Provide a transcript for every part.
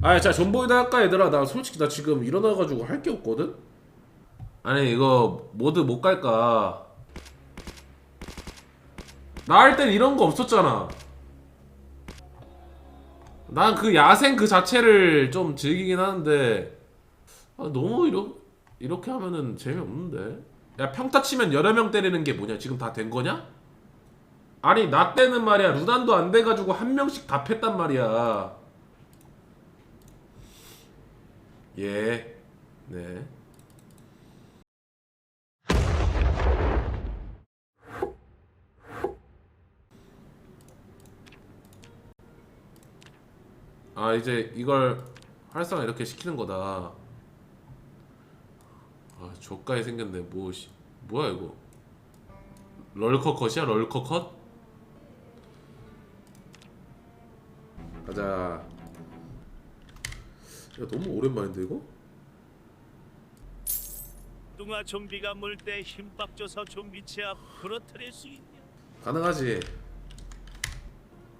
아, 자 존보이다 할까 얘들아? 나 솔직히 나 지금 일어나가지고 할 게 없거든. 아니 이거 모드 못 갈까? 나 할 땐 이런 거 없었잖아. 난 그 야생 그 자체를 좀 즐기긴 하는데 아, 너무 이러, 이렇게 하면은 재미없는데. 야 평타 치면 여러 명 때리는 게 뭐냐? 지금 다 된 거냐? 아니 나 때는 말이야 루단도 안 돼가지고 한 명씩 다 팼단 말이야. 예. 네. 아 이제 이걸 활성화 이렇게 시키는 거다. 아 조까에 생겼네. 뭐 씨, 뭐야 이거? 럴커컷이야 럴커컷? 가자. 야 너무 오랜만인데 이거? 뚱아 좀비가 물 때 힘밥 줘서 좀비 체압 풀어뜨릴 수 있냐? 가능하지.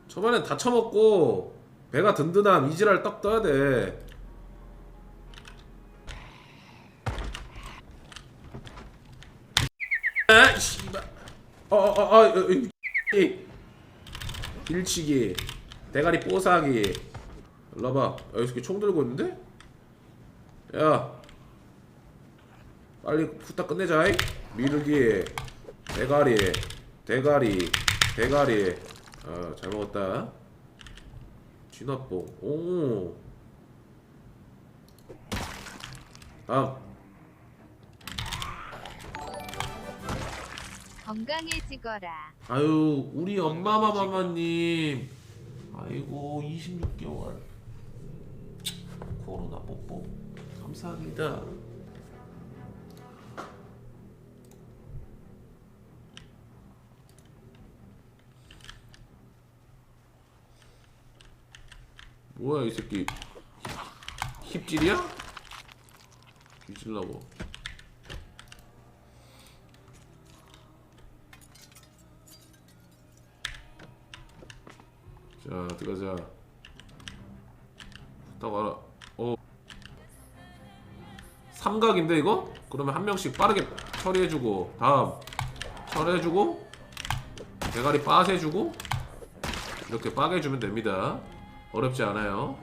초반엔 다 처먹고 배가 든든한 이지랄 떡 떠야 돼. 아, 씨발. 어, 어, 어, 어, 어, 이, 이. 일치기, 대가리 뽀사기. 일로 와봐. 야, 이 새끼 총 들고 있는데? 야, 빨리 후딱 끝내자. 이. 미르기, 대가리, 대가리, 대가리. 아, 잘 먹었다. 진화뽕. 오. 다음. 건강해지거라. 아유, 우리 엄마 마마마님. 아이고, 26개월. 코로나 뽀뽀. 감사합니다. 뭐야, 이 새끼. 힙질이야? 뒤질라고. 자 들어가자 딱 알아 어. 삼각인데 이거? 그러면 한 명씩 빠르게 처리해주고 다음. 처리해주고 대가리 빠세주고 이렇게 빠개주면 됩니다. 어렵지 않아요.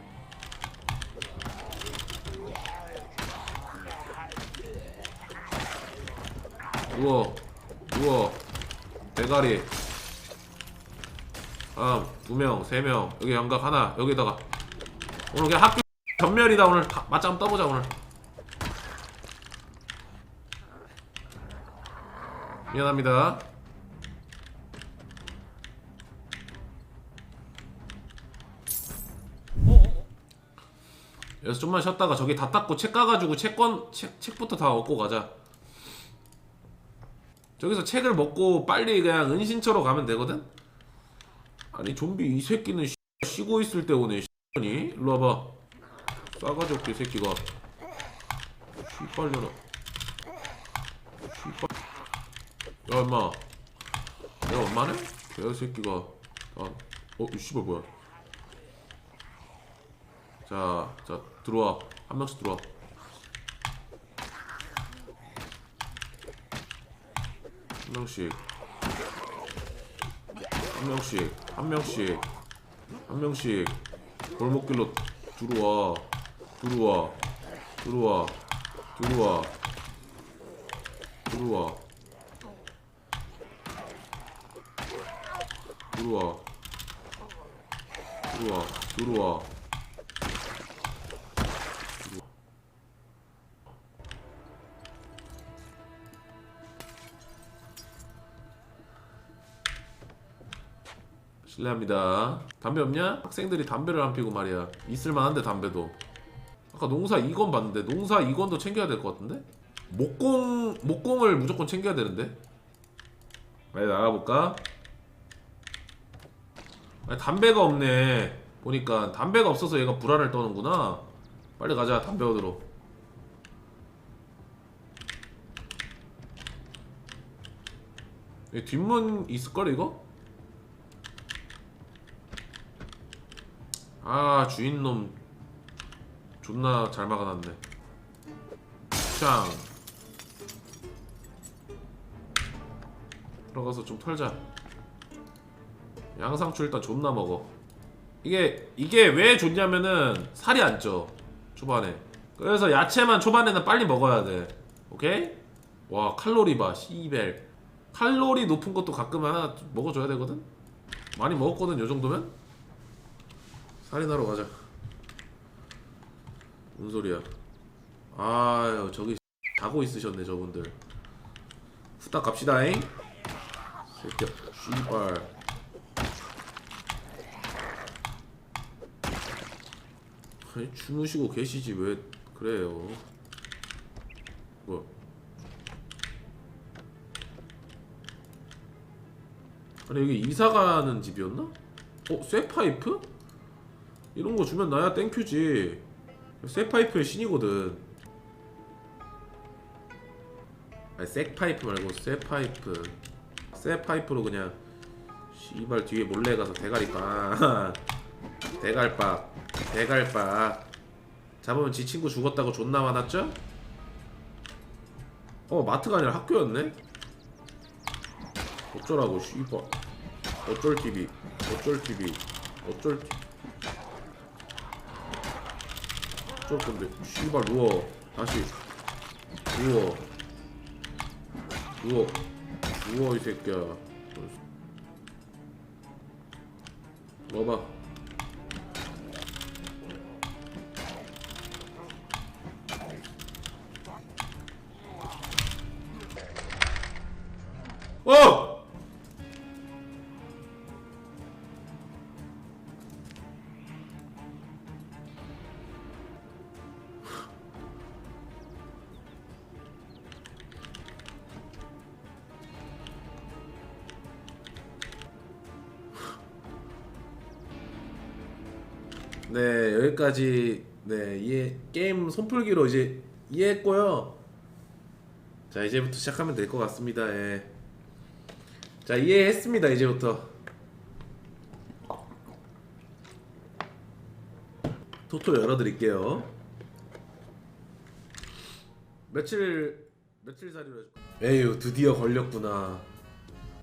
누워 누워. 대가리. 다음 두명 세 명. 여기 양각 하나 여기다가. 오늘 그냥 학교 전멸이다 오늘. 다 맞짱 떠보자 오늘. 미안합니다. 여기서 좀만 쉬었다가 저기 다 닦고 책 까가지고 책권 책, 책부터 다 얻고 가자. 저기서 책을 먹고 빨리 그냥 은신처로 가면 되거든? 아니 좀비 이 새끼는 씨- 쉬고 있을 때 오네 씨**니 일로 와봐 싸가지 없게 이 새끼가. 씨발려라. 씨발 야 임마. 내가 엄마네? 개새끼가. 아, 어? 이 씨발 뭐야. 자, 자 들어와. 한 명씩 들어와. 한 명씩. 한 명씩. 한 명씩. 한 명씩. 골목길로 들어와 들어와 들어와 들어와 들어와 들어와 들어와 들어와 실례합니다. 담배 없냐? 학생들이 담배를 안 피고 말이야. 있을만한데 담배도. 아까 농사 2건 봤는데 농사 2건도 챙겨야 될 것 같은데? 목공 목공을 무조건 챙겨야 되는데. 빨리 나가볼까? 아니, 담배가 없네. 보니까 담배가 없어서 얘가 불안을 떠는구나. 빨리 가자 담배 얻으러. 뒷문 있을걸 이거? 아 주인놈 존나 잘 막아놨네. 샹 들어가서 좀 털자. 양상추 일단 존나 먹어. 이게 이게 왜 좋냐면은 살이 안 쪄 초반에. 그래서 야채만 초반에는 빨리 먹어야 돼. 오케이? 와 칼로리 봐 씨벨 칼로리 높은 것도 가끔 하나 먹어줘야 되거든? 많이 먹었거든 요 정도면? 살인하러 가자 뭔 소리야 아유 저기 자고 있으셨네 저분들 후딱 갑시다잉 새끼야 씨발 아니 주무시고 계시지 왜 그래요 뭐 아니 여기 이사 가는 집이었나? 어? 쇠파이프? 이런 거 주면 나야 땡큐지 쇠파이프의 신이거든. 아니 쇠파이프 말고 쇠파이프. 쇠파이프로 그냥 씨발 뒤에 몰래 가서 대가리빵. 대갈박 대갈박 잡으면 지 친구 죽었다고 존나 화났죠? 어 마트가 아니라 학교였네? 어쩌라고 씨발. 어쩔 TV 어쩔 TV 어쩔 어 쩔 건데. 씨발 누워. 다시. 누워. 누워. 누워 이 새끼야. 먹어봐. 어! 네 여기까지 네 이해 게임 손풀기로 이제 이해했고요. 자 이제부터 시작하면 될 것 같습니다. 예. 자 이해했습니다 이제부터. 토토 열어드릴게요. 며칠 며칠 살이로 해줄까? 에휴 드디어 걸렸구나.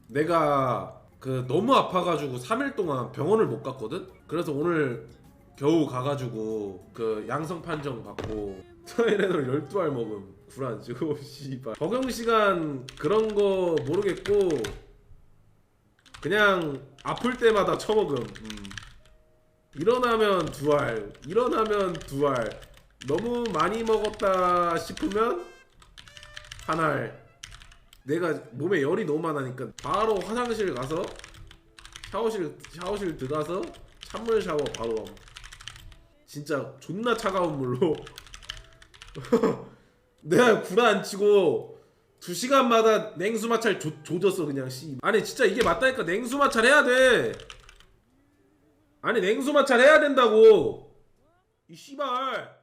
내가 그 너무 아파가지고 3일 동안 병원을 못 갔거든. 그래서 오늘 겨우 가가지고 그 양성 판정 받고 타이레놀 12알 먹음. 굴안주고 씨발. 적용 시간 그런 거 모르겠고 그냥 아플 때마다 처먹음. 음. 일어나면 두알 일어나면 두알. 너무 많이 먹었다 싶으면 한 알. 내가 몸에 열이 너무 많으니까 바로 화장실 가서 샤워실 샤워실 들어가서 찬물 샤워 바로 함. 진짜 존나 차가운 물로. 내가 구라 안 치고 두 시간마다 냉수 마찰 조, 조졌어 그냥 씨. 아니 진짜 이게 맞다니까. 냉수 마찰 해야 돼. 아니 냉수 마찰 해야 된다고. 이 씨발